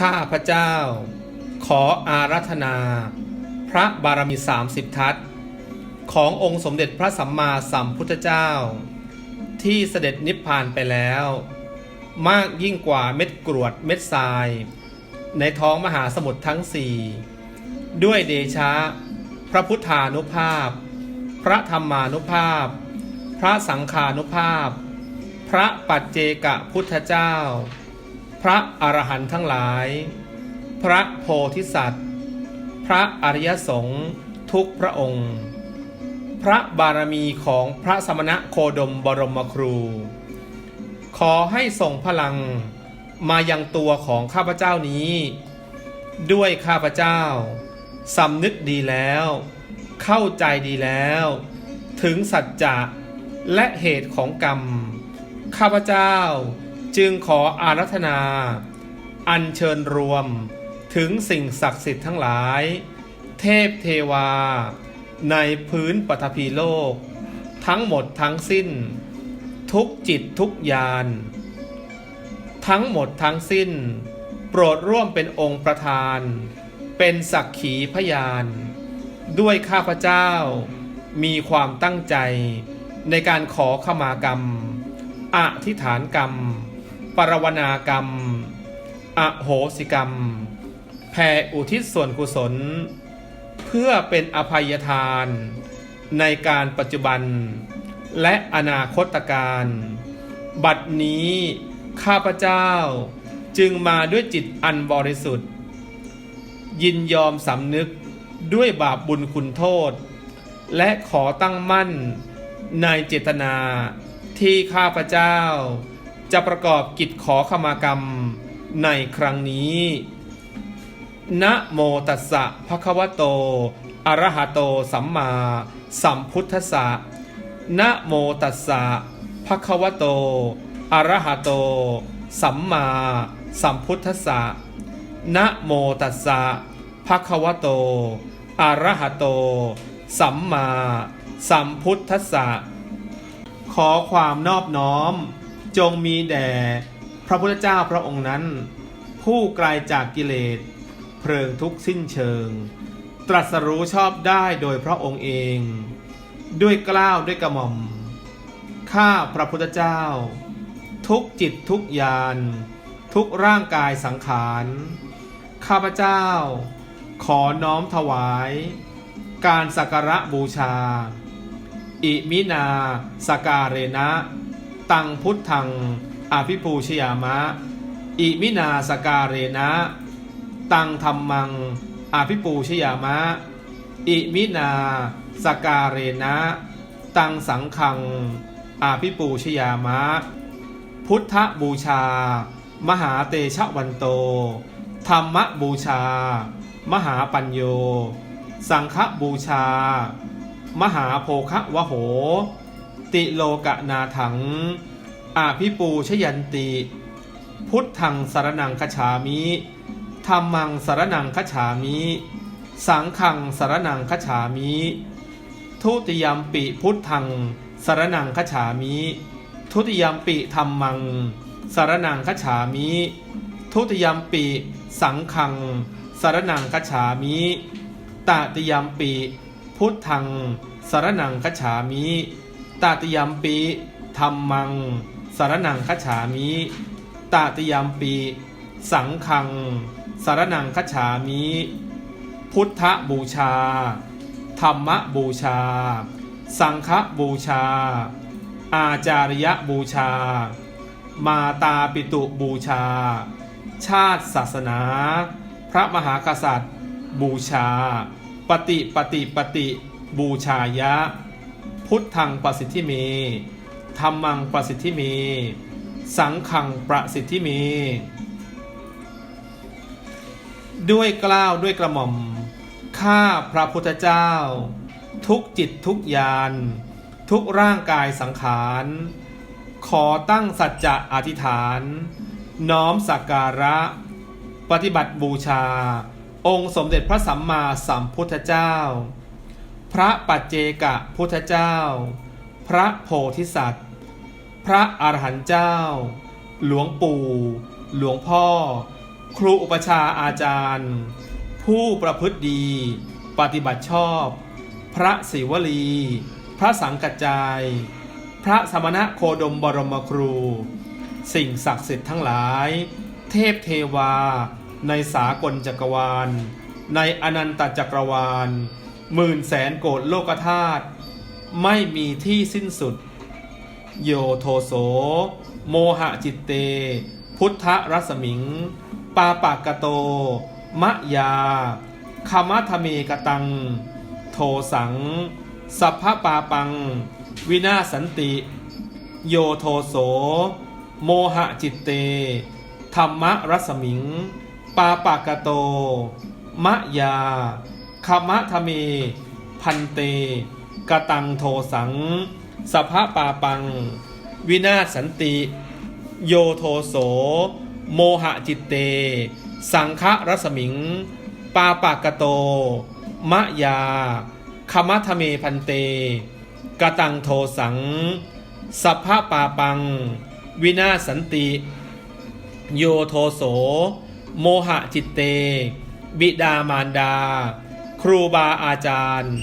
ข้าพระเจ้า ขออารัธนา พระบารมีสามสิบทัศขององค์สมเด็จพระสัมมาสัมพุทธเจ้า ที่เสด็จนิพพานไปแล้ว มากยิ่งกว่าเม็ดกรวดเม็ดทราย ในท้องมหาสมุทรทั้งสี่ด้วยเดชะ พระพุทธานุภาพ พระธรรมานุภาพ พระสังฆานุภาพ พระปัจเจกพุทธเจ้า ระอรหันต์ทั้งหลาย พระโพธิสัตว์ พระอริยสงฆ์ทุกพระองค์ พระบารมีของพระสมณะโคดมบรมครู ขอให้ส่งพลังมายังตัวของข้าพเจ้านี้ ด้วยข้าพเจ้าสำนึกดีแล้ว เข้าใจดีแล้ว ถึงสัจจะและเหตุของกรรม ข้าพเจ้า จึงขออารัธนา อัญเชิญรวมถึงสิ่งศักดิ์สิทธิ์ทั้งหลาย เทพเทวา ในพื้นปฐพีโลก ทั้งหมดทั้งสิ้น ทุกจิตทุกยาน ทั้งหมดทั้งสิ้น โปรดร่วมเป็นองค์ประธาน เป็นสักขีพยาน ด้วยข้าพเจ้า มีความตั้งใจในการขอขมากรรม อธิษฐานกรรม ปรวนากรรม อโหสิกรรม แผ่อุทิศส่วนกุศล เพื่อเป็นอภัยทาน ในการปัจจุบัน และอนาคตการ บัดนี้ข้าพเจ้าจึงมาด้วยจิตอันบริสุทธิ์ ยินยอมสำนึกด้วยบาปบุญคุณโทษ และขอตั้งมั่นในเจตนาที่ข้าพเจ้า จะประกอบกิจขอขมากรรมในครั้งนี้ นะโมตัสสะภะคะวะโต อะระหะโต สัมมาสัมพุทธัสสะ นะโมตัสสะภะคะวะโต อะระหะโต สัมมาสัมพุทธัสสะ นะโมตัสสะภะคะวะโต อะระหะโต สัมมาสัมพุทธัสสะ ขอความนอบน้อม จงมีแด่พระพุทธเจ้าพระองค์นั้น ผู้ไกลจากกิเลสเพลิงทุกข์สิ้นเชิง ตรัสรู้ชอบได้โดยพระองค์เอง ด้วยกล้าวด้วยกระหม่อมข้าพระพุทธเจ้า ทุกจิตทุกยาน ทุกร่างกายสังขาร ข้าพเจ้า ขอน้อมถวาย การสักการะบูชา อิมินาสการเรนะ ตังพุทธังอภิปูชยามะ อิมินาสการเรนะ ตังธรรมังอภิปูชยามะ อิมินาสการเรนะ ตังสังขังอาภิปูชยามะ พุทธบูชา มหาเตชะวันโต ธรรมบูชา มหาปัญโย สังฆบูชา มหาโภคะวโห ติโลกนาถัง อาภิปูชยันติ พุทธังสารนังคฉามิธรรมังสารนังคฉามิ สังขังสารนังคฉามิ ทุติยมปิพุทธังสารนังคฉามิ ทุติยมปิธรรมังสารนังคฉามิ ทุติยมปิสังขังสารนังคฉามิตติยมปิพุทธังสารนังคฉามิ ตาติยมปิธรรมัง สารนังคฉามิตาติยมปิสังขัง สารนังคฉามิพุทธบูชา ธรรมบูชา สังฆบูชา อาจาริยบูชา มาตาปิตุบูชา ชาติศาสนา พระมหากษัตริย์ บูชา ปฏิปฏิปฏิบูชายะ พุทธังประสิทธิเมธรรมังประสิทธิเม สังขังประสิทธิเม ด้วยกล้าวด้วยกระหม่อม ข้าพระพุทธเจ้า ทุกจิตทุกยาน ทุกร่างกายสังขาร ขอตั้งสัจจะอธิษฐาน น้อมสักการะ ปฏิบัติบูชา องค์สมเด็จพระสัมมาสัมพุทธเจ้า พระปัจเจกะพุทธเจ้า พระโพธิสัตว์ พระอรหันต์เจ้า หลวงปู่ หลวงพ่อ ครูอุปชาอาจารย์ ผู้ประพฤติดี ปฏิบัติชอบ พระศิวลี พระสังกัจจาย พระสมณะโคดมบรมครู สิ่งศักดิ์สิทธิ์ทั้งหลาย เทพเทวา ในสากลจักรวาล ในอนันตจักรวาล หมื่นแสนโกดโลกธาตุไม่มีที่สิ้นสุด โยโทโส โมหะจิตเต พุทธรัศมิง ปาปากโต มะยาคามัทเมกตัง โทสัง สัพพปาปัง วินาสันติ โยโทโส โมหะจิตเต ธรรมรัศมิง ปาปากโต มะยา คามะทเม พันเต กตังโทสังสัพพปาปัง วินาศสันติ โยโทโส โมหะจิตเต สังฆรัศมิง ปาปากโต มะยาคมัทเมพันเต กตังโทสังสัพพปาปัง วินาศสันติ โยโทโส โมหะจิตเต บิดามารดา รูบาอาจารย์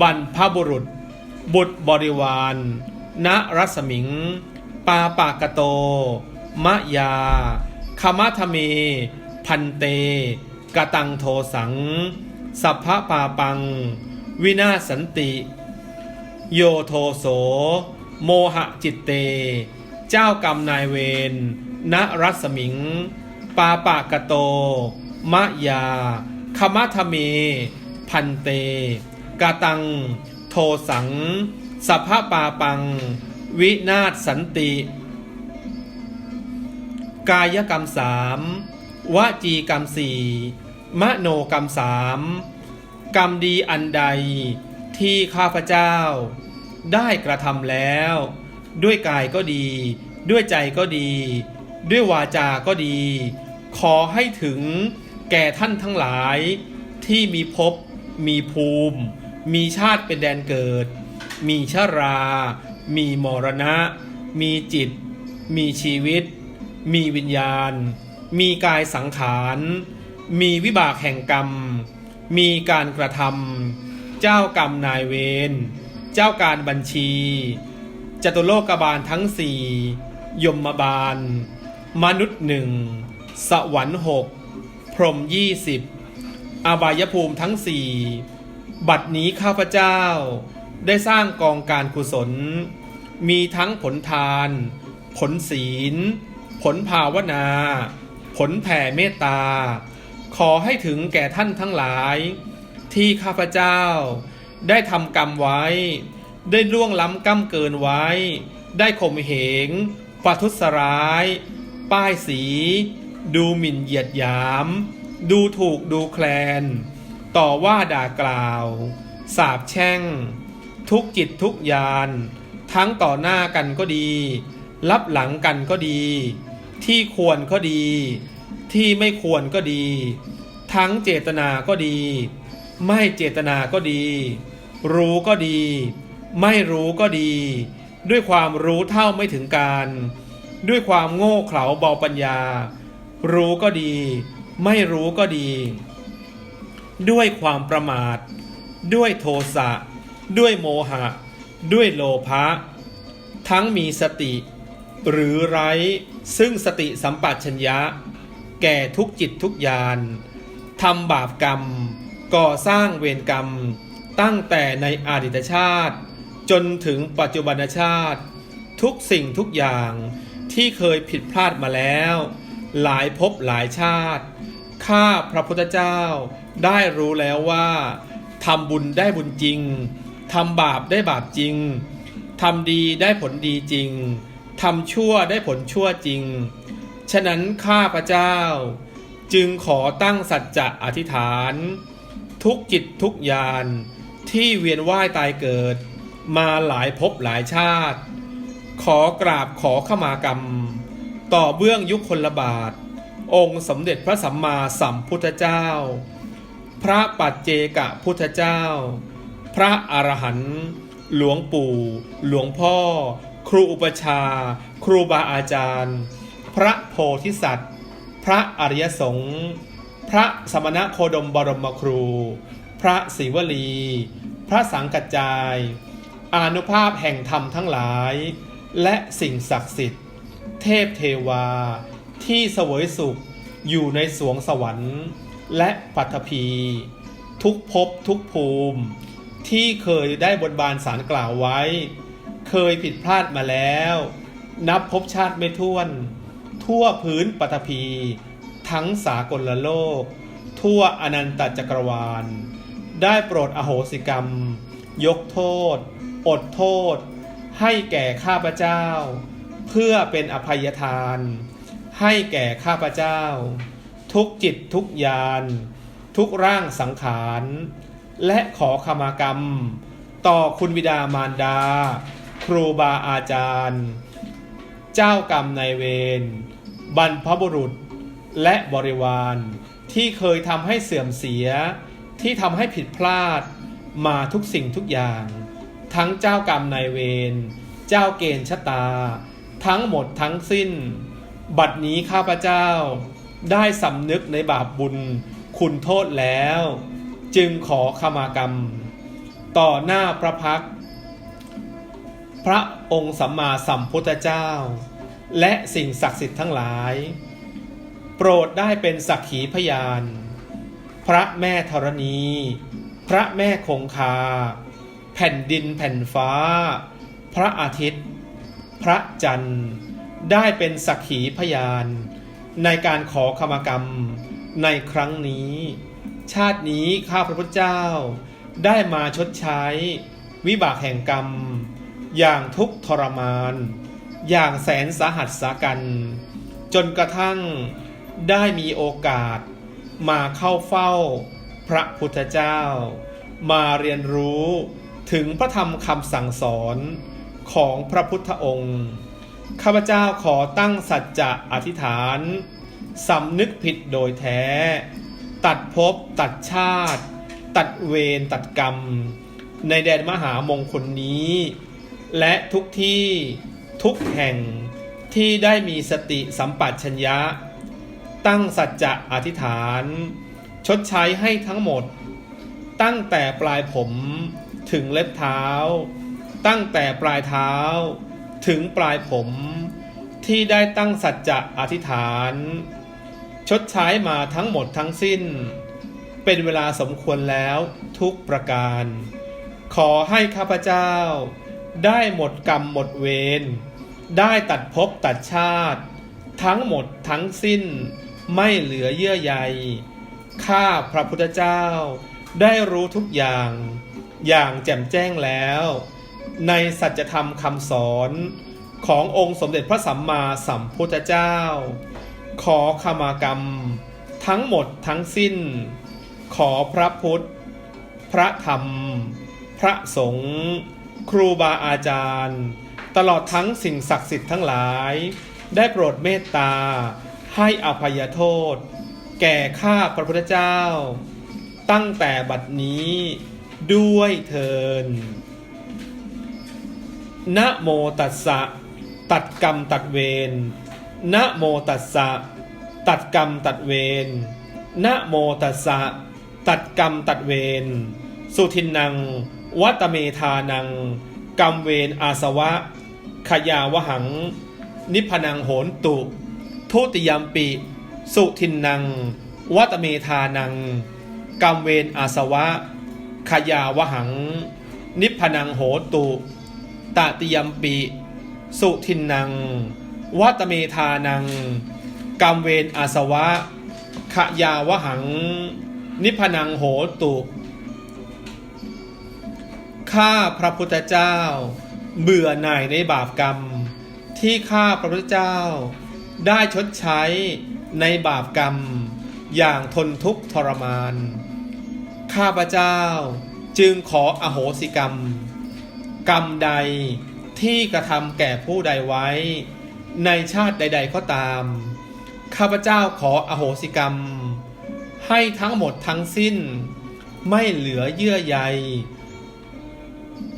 บรรพบุรุษ บุตรบริวารณรัศมิง ปาปากโต มะยาคมัทเม พันเต กตังโทสัง สัพพปาปัง วินาสันติ โยโทโส โมหะจิตเต เจ้ากรรมนายเวรณรัศมิง ปาปากโต มะยาคมัทเม พันเต กาตัง โทสัง สัพพปาปัง วินาศสันติ กายกรรมสามวจีกรรมสี่มโนกรรมสามกรรมดีอันใดที่ข้าพเจ้า ได้กระทำแล้ว ด้วยกายก็ดี ด้วยใจก็ดี ด้วยวาจาก็ดี ขอให้ถึงแก่ท่านทั้งหลายที่มีภพ มีภูมิ มีชาติเป็นแดนเกิด มีชรา มีมรณะ มีจิต มีชีวิต มีวิญญาณ มีกายสังขาร มีวิบากแห่งกรรม มีการกระทำเจ้ากรรมนายเวร เจ้าการบัญชี จตุโลกบาลทั้งสี่ยมบาล มนุษย์หนึ่ง สวรรค์หกพรหมยี่สิบ อาบายภูมิทั้งสี่บัดนี้ข้าพเจ้า ได้สร้างกองการกุศล มีทั้งผลทาน ผลศีล ผลภาวนา ผลแผ่เมตตา ขอให้ถึงแก่ท่านทั้งหลาย ที่ข้าพเจ้า ได้ทำกรรมไว้ ได้ล่วงล้ำก้ำเกินไว้ ได้ข่มเหงประทุษร้าย ป้ายสี ดูหมิ่นเหยียดหยาม ดูถูกดูแคลน ต่อว่าด่ากล่าว สาบแช่ง ทุกจิตทุกยาน ทั้งต่อหน้ากันก็ดี รับหลังกันก็ดี ที่ควรก็ดี ที่ไม่ควรก็ดี ทั้งเจตนาก็ดี ไม่เจตนาก็ดี รู้ก็ดี ไม่รู้ก็ดี ด้วยความรู้เท่าไม่ถึงการ ด้วยความโง่เขลาเบาปัญญา รู้ก็ดี ไม่รู้ก็ดี ด้วยความประมาท ด้วยโทสะ ด้วยโมหะ ด้วยโลภะ ทั้งมีสติ หรือไร้ซึ่งสติสัมปชัญญะ แก่ทุกจิตทุกยานทำบาปกรรม ก่อสร้างเวรกรรม ตั้งแต่ในอดีตชาติ จนถึงปัจจุบันชาติ ทุกสิ่งทุกอย่างที่เคยผิดพลาดมาแล้ว หลายภพหลายชาติ ข้าพระพุทธเจ้าได้รู้แล้วว่าทำบุญได้บุญจริงทำบาปได้บาปจริงทำดีได้ผลดีจริงทำชั่วได้ผลชั่วจริง ฉะนั้นข้าพระเจ้า จึงขอตั้งสัจจะอธิษฐาน ทุกจิตทุกยานที่เวียนว่ายตายเกิด มาหลายภพหลายชาติ ขอกราบขอขมากรรม ต่อเบื้องยุคคนละบาท องค์สมเด็จพระสัมมาสัมพุทธเจ้า พระปัจเจกพุทธเจ้า พระอรหันต์หลวงปู่ หลวงพ่อ ครูอุปชา ครูบาอาจารย์ พระโพธิสัตว์พพระอริยสงฆ์ พระสมณโคดมบรมครู พระศิวลี พระสังกัจจาย อานุภาพแห่งธรรมทั้งหลาย และสิ่งศักดิ์สิทธิ์ เทพเทวา ที่เสวยสุขอยู่ในสวงสวรรค์ และปัทภีทุกภพทุกภูมิ ที่เคยได้บนบานสารกล่าวไว้ เคยผิดพลาดมาแล้ว นับภพชาติไม่ท้วน ทั่วพื้นปฐพีทั้งสากลโลก ทั่วอนันตจักรวาล ได้โปรดอโหสิกรรม ยกโทษ อดโทษ ให้แก่ข้าพเจ้า เพื่อเป็นอภัยทาน ให้แก่ข้าพเจ้า ทุกจิตทุกยาน ทุกร่างสังขาร และขอขมากรรม ต่อคุณบิดามารดา ครูบาอาจารย์ เจ้ากรรมนายเวรบรรพบุรุษและบริวารที่เคยทำให้เสื่อมเสีย ที่ทำให้ผิดพลาดมาทุกสิ่งทุกอย่าง ทั้งเจ้ากรรมนายเวร เจ้าเกณฑ์ชะตา ทั้งหมดทั้งสิ้น บัดนี้ข้าพเจ้า ได้สำนึกในบาปบุญคุณโทษแล้ว จึงขอขมากรรม ต่อหน้าพระพัก พระองค์สัมมาสัมพุทธเจ้า และสิ่งศักดิ์สิทธิ์ทั้งหลาย โปรดได้เป็นสักขีพยาน พระแม่ธรณี พระแม่คงคา แผ่นดินแผ่นฟ้า พระอาทิตย์ พระจันทร์ได้เป็นสักขีพยาน ในการขอขมากรรมในครั้งนี้ ชาตินี้ข้าพระพุทธเจ้า ได้มาชดใช้ วิบากแห่งกรรม อย่างทุกทรมาน อย่างแสนสาหัสสากัน จนกระทั่งได้มีโอกาส มาเข้าเฝ้า พระพุทธเจ้า มาเรียนรู้ถึงพระธรรมคำสั่งสอน ของพระพุทธองค์ ข้าพเจ้าขอตั้งสัจจะอธิษฐานสำนึกผิดโดยแท้ ตัดภพตัดชาติ ตัดเวรตัดกรรม ในแดนมหามงคลนี้ และทุกที่ทุกแห่งที่ได้มีสติสัมปชัญญะ ตั้งสัจจะอธิษฐาน ชดใช้ให้ทั้งหมด ตั้งแต่ปลายผมถึงเล็บเท้า ตั้งแต่ปลายเท้าถึงปลายผมที่ได้ตั้งสัจจะอธิษฐาน ชดใช้มาทั้งหมดทั้งสิ้น เป็นเวลาสมควรแล้วทุกประการ ขอให้ข้าพเจ้า ได้หมดกรรมหมดเวรได้ตัดภพตัดชาติ ทั้งหมดทั้งสิ้นไม่เหลือเยื่อใยข้าพระพุทธเจ้า ได้รู้ทุกอย่าง อย่างแจ่มแจ้งแล้ว ในสัจธรรมคำสอนขององค์สมเด็จพระสัมมาสัมพุทธเจ้า ขอขมากรรม ทั้งหมดทั้งสิ้น ขอพระพุทธ พระธรรม พระสงฆ์ครูบาอาจารย์ ตลอดทั้งสิ่งศักดิ์สิทธิ์ทั้งหลาย ได้โปรดเมตตา ให้อภัยโทษ แก่ข้าพระพุทธเจ้า ตั้งแต่บัดนี้ด้วยเทิน นะโมตัสสะตัดกรรมตัดเวรนะโมตัสสะตัดกรรมตัดเวรนะโมตัสสะตัดกรรมตัดเวรสุทินนัง วัตเมธานัง กรรมเวรอาสวะ ขยาวหัง นิพพนังโหนตุ ทุติยมปิ สุทินนัง วัตเมธานัง กรรมเวรอาสวะ ขยาวหัง นิพพนังโหตุ ตติยมปิ สุทินนังวัตเมธานังกรรมเวรอาสวะ ขยาวหัง นิพพนังโหตุข้าพระพุทธเจ้า เบื่อหน่ายในบาปกรรม ที่ข้าพระพุทธเจ้า ได้ชดใช้ในบาปกรรม อย่างทนทุกข์ทรมาน ข้าพระเจ้าจึงขออโหสิกรรม กรรมใดที่กระทำแก่ผู้ใดไว้ ในชาติใด ๆ ก็ตาม ข้าพเจ้าขออโหสิกรรม ให้ทั้งหมดทั้งสิ้น ไม่เหลือเยื่อใย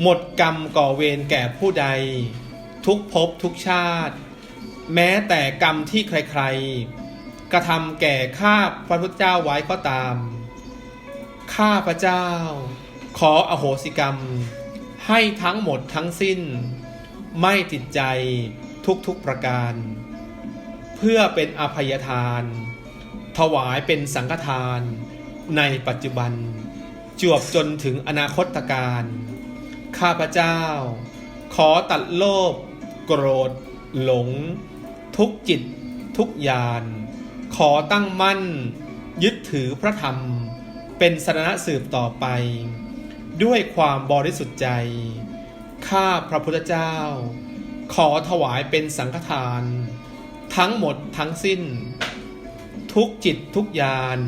หมดกรรมก่อเวรแก่ผู้ใด ทุกภพทุกชาติ แม้แต่กรรมที่ใคร ๆ กระทำแก่ข้าพระพุทธเจ้าไว้ก็ตาม ข้าพระเจ้า ขออโหสิกรรม ให้ทั้งหมดทั้งสิ้น ไม่ติดใจทุกๆประการ เพื่อเป็นอภัยทาน ถวายเป็นสังฆทาน ในปัจจุบัน จวบจนถึงอนาคตการ ข้าพเจ้า ขอตัดโลภโกรธ หลง ทุกจิต ทุกยาน ขอตั้งมั่น ยึดถือพระธรรม เป็นสรณะสืบต่อไป ด้วยความบริสุทธิ์ใจ ข้าพระพุทธเจ้า ขอถวายเป็นสังฆทาน ทั้งหมดทั้งสิ้น ทุกจิตทุกยาน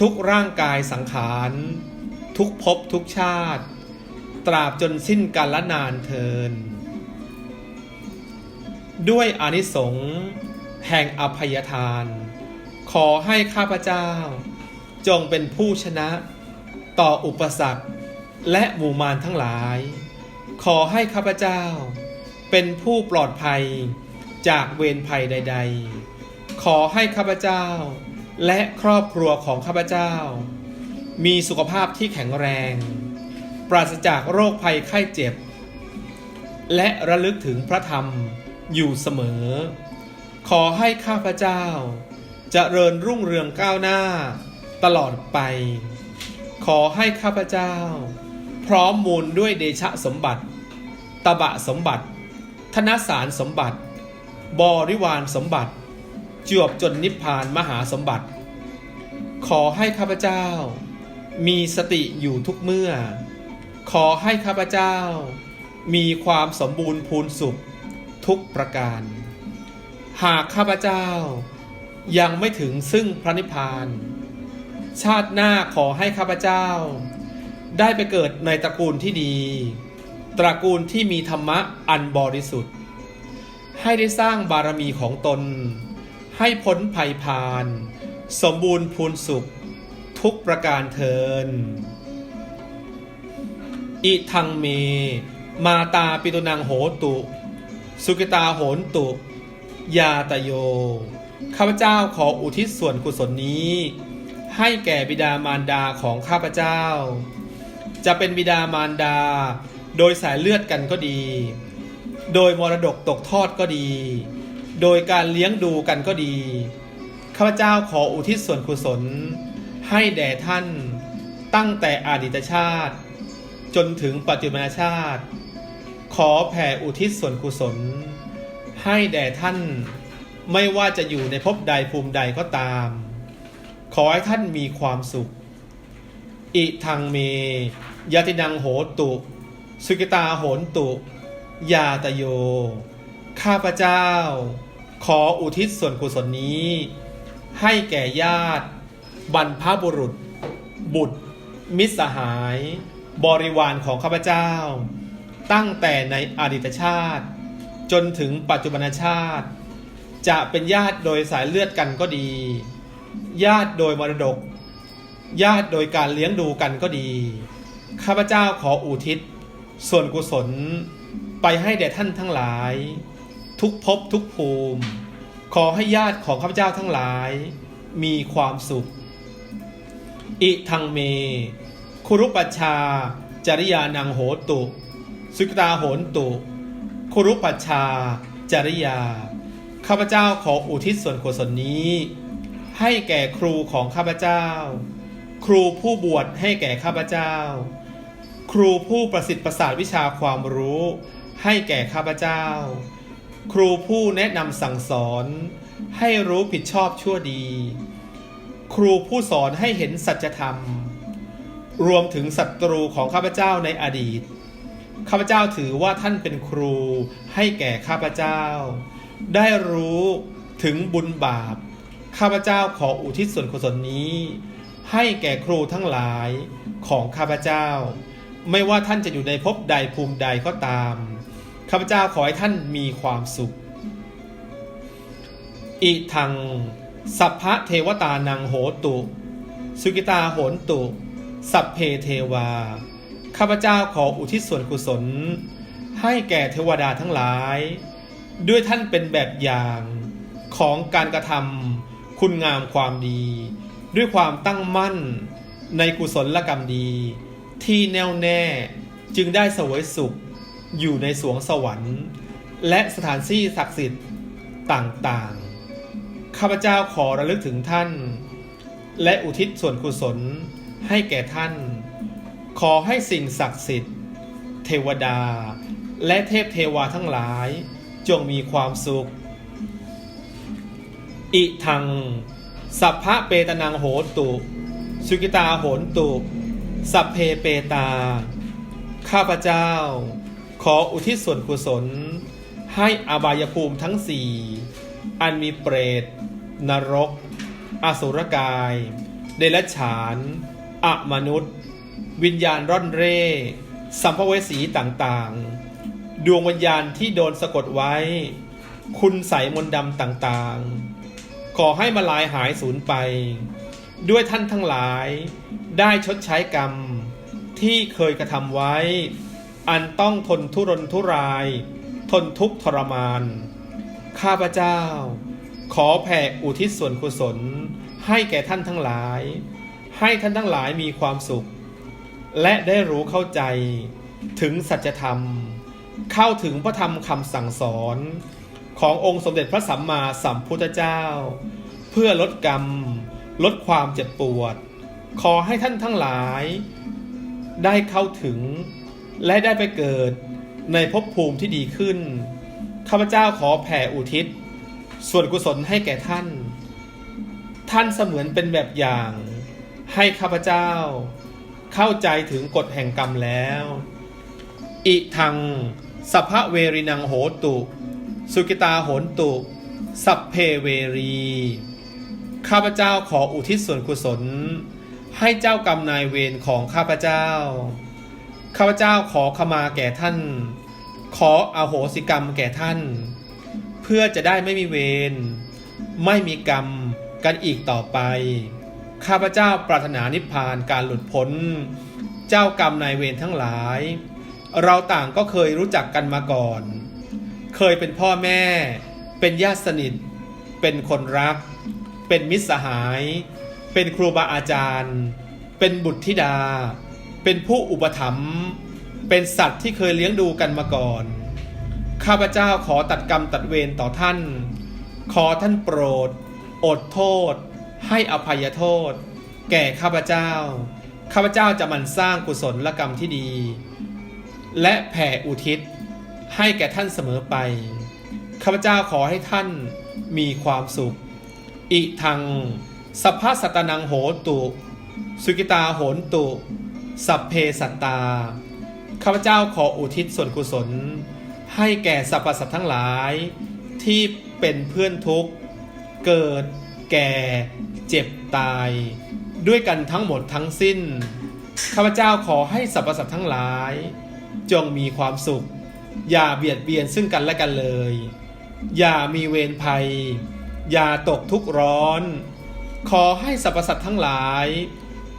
ทุกร่างกายสังขาร ทุกภพทุกชาติ ตราบจนสิ้นกาลนานเทิน ด้วยอนิสงส์แห่งอภัยทาน ขอให้ข้าพเจ้า จงเป็นผู้ชนะต่ออุปสรรค และหมู่มารทั้งหลาย ขอให้ข้าพเจ้า เป็นผู้ปลอดภัยจากเวรภัยใด ๆ ขอให้ข้าพเจ้า และครอบครัวของข้าพเจ้า มีสุขภาพที่แข็งแรง ปราศจากโรคภัยไข้เจ็บ และระลึกถึงพระธรรมอยู่เสมอ ขอให้ข้าพเจ้าจเจริญรุ่งเรืองก้าวหน้า ตลอดไป ขอให้ข้าพเจ้า พร้อมมูลด้วยเดชะสมบัติ ตบะสมบัติ ธนสารสมบัติ บริวารสมบัติ จวบจนนิพพานมหาสมบัติ ขอให้ข้าพเจ้า มีสติอยู่ทุกเมื่อ ขอให้ข้าพเจ้า มีความสมบูรณ์พูนสุขทุกประการ หากข้าพเจ้า ยังไม่ถึงซึ่งพระนิพพาน ชาติหน้าขอให้ข้าพเจ้า ได้ไปเกิดในตระกูลที่ดี ตระกูลที่มีธรรมะอันบริสุทธิ์ ให้ได้สร้างบารมีของตน ให้พ้นภัยพาน สมบูรณ์พูนสุข ทุกประการเทินอิทังเม มาตาปิตุนังโหตุ สุกิตาโหนตุ ยาตโย ข้าพเจ้าขออุทิศส่วนกุศลนี้ ให้แก่บิดามารดาของข้าพเจ้า จะเป็นบิดามารดา โดยสายเลือดกันก็ดี โดยมรดกตกทอดก็ดี โดยการเลี้ยงดูกันก็ดี ข้าพเจ้าขออุทิศส่วนกุศล ให้แด่ท่านตั้งแต่อดีตชาติ จนถึงปัจจุบันชาติ ขอแผ่อุทิศส่วนกุศล ให้แด่ท่านไม่ว่าจะอยู่ในภพใดภูมิใดก็ตาม ขอให้ท่านมีความสุข อิทังเม ยาตินังโหตุ สุกิตาโหนตุ ยาตโย ข้าพเจ้า ขออุทิศส่วนกุศลนี้ ให้แก่ญาติ บรรพบุรุษ บุตร มิตรสหาย บริวารของข้าพเจ้า ตั้งแต่ในอดีตชาติ จนถึงปัจจุบันชาติ จะเป็นญาติโดยสายเลือดกันก็ดี ญาติโดยมรดก ญาติโดยการเลี้ยงดูกันก็ดี ข้าพเจ้าขออุทิศ ส่วนกุศลไปให้แด่ท่านทั้งหลาย ทุกภพทุกภูมิ ขอให้ญาติของข้าพเจ้าทั้งหลาย มีความสุข อิทังเม คุรุปัชชา จริยานังโหตุ สุกตาโหนตุ คุรุปัชชา จริยา ข้าพเจ้าขออุทิศส่วนกุศลนี้ ให้แก่ครูของข้าพเจ้า ครูผู้บวชให้แก่ข้าพเจ้า ครูผู้ประสิทธิ์ประสาทวิชาความรู้ ให้แก่ข้าพเจ้า ครูผู้แนะนำสั่งสอน ให้รู้ผิดชอบชั่วดี ครูผู้สอนให้เห็นสัจธรรม รวมถึงศัตรูของข้าพเจ้าในอดีตข้าพเจ้าถือว่าท่านเป็นครูให้แก่ข้าพเจ้า ได้รู้ถึงบุญบาป ข้าพเจ้าขออุทิศส่วนกุศลนี้ ให้แก่ครูทั้งหลายของข้าพเจ้า ไม่ว่าท่านจะอยู่ในภพใดภูมิใดก็ตามข้าพเจ้าขอให้ท่านมีความสุข อิทัง สัพพะเทวตานังโหตุ สุกิตาโหนตุ สัพเพเทวา ข้าพเจ้าขออุทิศส่วนกุศล ให้แก่เทวดาทั้งหลาย ด้วยท่านเป็นแบบอย่างของการกระทำคุณงามความดี ด้วยความตั้งมั่นในกุศลกรรมดี ที่แน่วแน่จึงได้เสวยสุขอยู่ในสวงสวรรค์ และสถานที่ศักดิ์สิทธิ์ต่างๆ ข้าพเจ้าขอระลึกถึงท่าน และอุทิศส่วนกุศลให้แก่ท่าน ขอให้สิ่งศักดิ์สิทธิ์ เทวดา และเทพเทวาทั้งหลาย จงมีความสุข อิทัง สัพพะเปตนังโหตุ สุกิตาโหนตุ สัพเพเปตา ข้าพเจ้า ขออุทิศส่วนกุศล ให้อบายภูมิทั้งสี่ อันมีเปรต นรก อสุรกาย เดรัจฉานอมนุษย์ วิญญาณร่อนเร่ สัมภเวสีต่างๆ ดวงวิญญาณที่โดนสะกดไว้ คุณใสมนต์ดำต่างๆ ขอให้มาลายหายสูญไป ด้วยท่านทั้งหลายได้ชดใช้กรรมที่เคยกระทำไว้ อันต้องทนทุรนทุราย ทนทุกข์ทรมาน ข้าพเจ้า ขอแผ่อุทิศส่วนกุศล ให้แก่ท่านทั้งหลาย ให้ท่านทั้งหลายมีความสุข และได้รู้เข้าใจถึงสัจธรรม เข้าถึงพระธรรมคำสั่งสอน ขององค์สมเด็จพระสัมมาสัมพุทธเจ้า เพื่อลดกรรม ลดความเจ็บปวด ขอให้ท่านทั้งหลาย ได้เข้าถึง และได้ไปเกิดในภพภูมิที่ดีขึ้น ข้าพเจ้าขอแผ่อุทิศ ส่วนกุศลให้แก่ท่าน ท่านเสมือนเป็นแบบอย่าง ให้ข้าพเจ้า เข้าใจถึงกฎแห่งกรรมแล้ว อิทังสัพพะเวรินังโหตุ สุกิตาโหนตุ สัพเพเวรี ข้าพเจ้าขออุทิศส่วนกุศล ให้เจ้ากรรมนายเวรของข้าพเจ้า ข้าพเจ้าขอขมาแก่ท่าน ขออโหสิกรรมแก่ท่าน เพื่อจะได้ไม่มีเวรไม่มีกรรมกันอีกต่อไป ข้าพเจ้าปรารถนานิพพานการหลุดพ้น เจ้ากรรมนายเวรทั้งหลาย เราต่างก็เคยรู้จักกันมาก่อน เคยเป็นพ่อแม่ เป็นญาติสนิท เป็นคนรัก เป็นมิตรสหาย เป็นครูบาอาจารย์ เป็นบุตรธิดา เป็นผู้อุปถัมภ์เป็นสัตว์ที่เคยเลี้ยงดูกันมาก่อน ข้าพเจ้าขอตัดกรรมตัดเวรต่อท่าน ขอท่านโปรด อดโทษ ให้อภัยโทษ แก่ข้าพเจ้า ข้าพเจ้าจะมันสร้างกุศลกรรมที่ดี และแผ่อุทิศ ให้แก่ท่านเสมอไป ข้าพเจ้าขอให้ท่านมีความสุข อิทัง สัพพสัตตนังโหตุ สุกิตาโหนตุ สัพเพสัตตา ข้าพเจ้าขออุทิศส่วนกุศล ให้แก่สรรพสัตว์ทั้งหลาย ที่เป็นเพื่อนทุกข์ เกิด แก่ เจ็บตาย ด้วยกันทั้งหมดทั้งสิ้น ข้าพเจ้าขอให้สรรพสัตว์ทั้งหลาย จงมีความสุข อย่าเบียดเบียนซึ่งกันและกันเลย อย่ามีเวรภัย อย่าตกทุกข์ร้อน ขอให้สรรพสัตว์ทั้งหลาย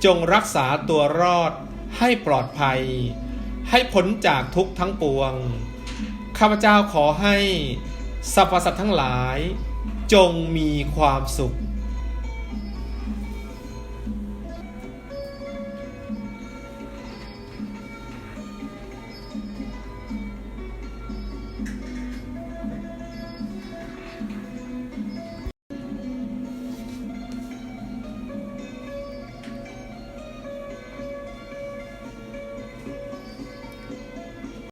จงรักษาตัวรอดให้ปลอดภัย ให้พ้นจากทุกข์ทั้งปวง ข้าพเจ้าขอให้สรรพสัตว์ทั้งหลาย จงมีความสุข